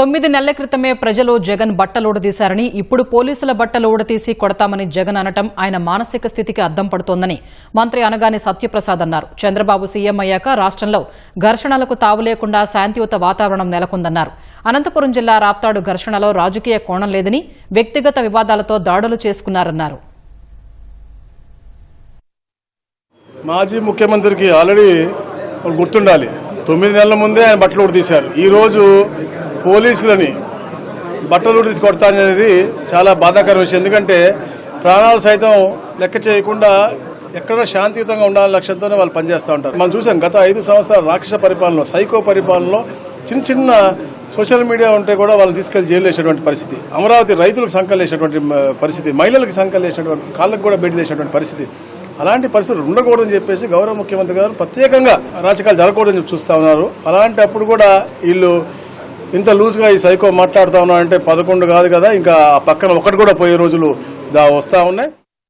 తొమ్మిది నెలల క్రితమే ప్రజలు జగన్ బట్టలు ఊడదీశారని ఇప్పుడు పోలీసుల బట్టలు ఊడతీసి కొడతామని జగన్ అనటం ఆయన మానసిక స్థితికి అద్దం పడుతోందని మంత్రి అనగాని సత్యప్రసాద్ అన్నారు. చంద్రబాబు సీఎం అయ్యాక రాష్ట్రంలో ఘర్షణలకు తావు లేకుండా శాంతియుత వాతావరణం నెలకొందన్నారు. అనంతపురం జిల్లా రాప్తాడు ఘర్షణలో రాజకీయ కోణం లేదని వ్యక్తిగత వివాదాలతో దాడులు చేసుకున్నారన్నారు. మాజీ ముఖ్యమంత్రికి ఆల్రెడీ గుర్తుండాలి. తొమ్మిది నెలల ముందే ఆయన బట్టలు ఉడి ఈరోజు పోలీసులని బట్టలు ఉడితీసి కొడతాననేది చాలా బాధాకర విషయం. ఎందుకంటే ప్రాణాలు సైతం లెక్క చేయకుండా ఎక్కడ శాంతియుతంగా ఉండాలనే లక్ష్యంతోనే వాళ్ళు పనిచేస్తూ ఉంటారు. మనం చూసాం గత ఐదు సంవత్సరాల రాక్షస పరిపాలనలో సైకో పరిపాలనలో చిన్న చిన్న సోషల్ మీడియా ఉంటే కూడా వాళ్ళు తీసుకెళ్ళి జైలు వేసేటువంటి పరిస్థితి అమరావతి రైతులకు సంకలేసినటువంటి పరిస్థితి మహిళలకు సంకలేసినటువంటి కాళ్ళకు కూడా బెడ్లు వేసినటువంటి పరిస్థితి. అలాంటి పరిస్థితులు ఉండకూడదని చెప్పేసి గౌరవ ముఖ్యమంత్రి గారు ప్రత్యేకంగా రాజకీయాలు జరగకూడదని చెప్పి చూస్తా ఉన్నారు. అలాంటి అప్పుడు కూడా వీళ్ళు ఇంత లూజ్గా ఈ సైకో మాట్లాడుతా ఉన్నారంటే పదకొండు కాదు కదా ఇంకా ఆ పక్కన ఒకటి కూడా పోయే రోజులు దా వస్తూ ఉన్నాయి.